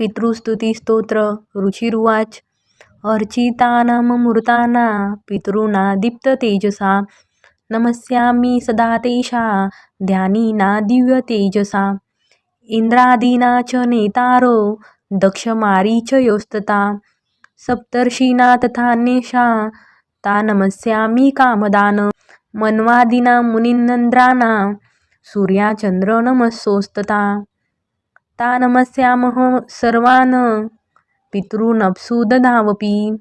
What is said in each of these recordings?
पितृस्तुतिस्तोत्र रुचिरुवाच अर्चितानाममृताना पितृना दीप्ततेजसा नमस्यामि सदा तेषा ध्यानीना दिव्यतेजसा इंद्रादीना च नेतारो दक्षमारी च योस्तता सप्तर्षीना तथा तथान्येषा ता नमस्यामि कामदान मन्वादिना मुनिनंद्राना सूर्याचंद्र नमस्सोस्तथा ता नमस्यामः सर्वान्। पितॄनप्सु ददावपि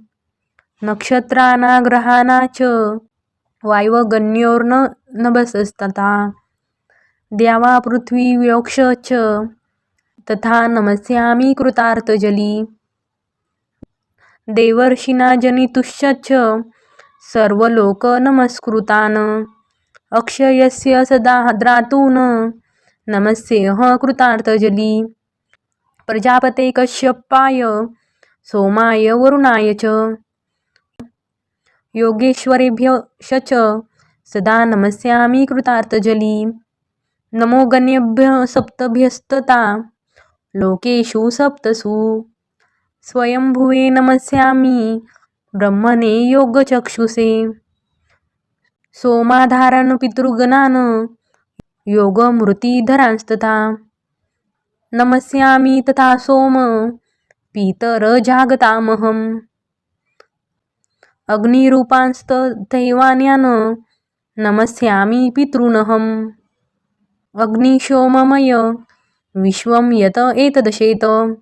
नक्षत्राणा ग्रहाणा च वायवगण्योर्न नभसस्तथा। द्यावा पृथ्वी व्योक्ष च। तथा नमस्यामी कृतार्थजली। देवर्षिणा जनितुश्च सर्वलोक नमस्कृतान् अक्षयस्य सदा द्रातून् नमस्ते ह कृतार्थजली प्रजापते कश्यपाय सोमाय वरुणाय च। योगेश्वरेभ्यश्च सदा नमस्यामि कृतार्थजली नमो गण्यभ्य सप्तभ्यस्तता। लोकेषु सप्तसु। स्वयंभुवे नमस्यामि। ब्रह्मणे योगचक्षुषे। सोमाधारण पितृगणान् योगमूर्तिधरांस्तथा नमस्यामि तथा सोम। पितरजागतामहम्। अग्निरूपांस्तथैवान्यान् नमस्यामि पितॄनहम्। अग्निशोममय। विश्वं यत एतदशेत।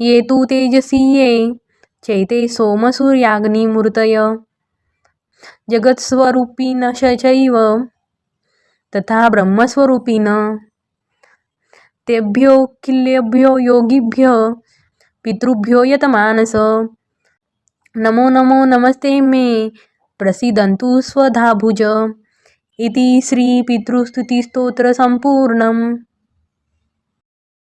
ये तु तेजसी ये चैते सोमसूर्याग्निमूर्तय। जगत्स्वरूपिणश्चैव तथा ब्रह्मस्वरूपिण किल्येभ्यो योगिभ्यो पितृभ्यो यतमानस। नमो नमो नमस्ते मे प्रसिदन्तु स्वधाभुज। इति श्रीपितृस्तुतिस्तोत्रसम्पूर्णम्।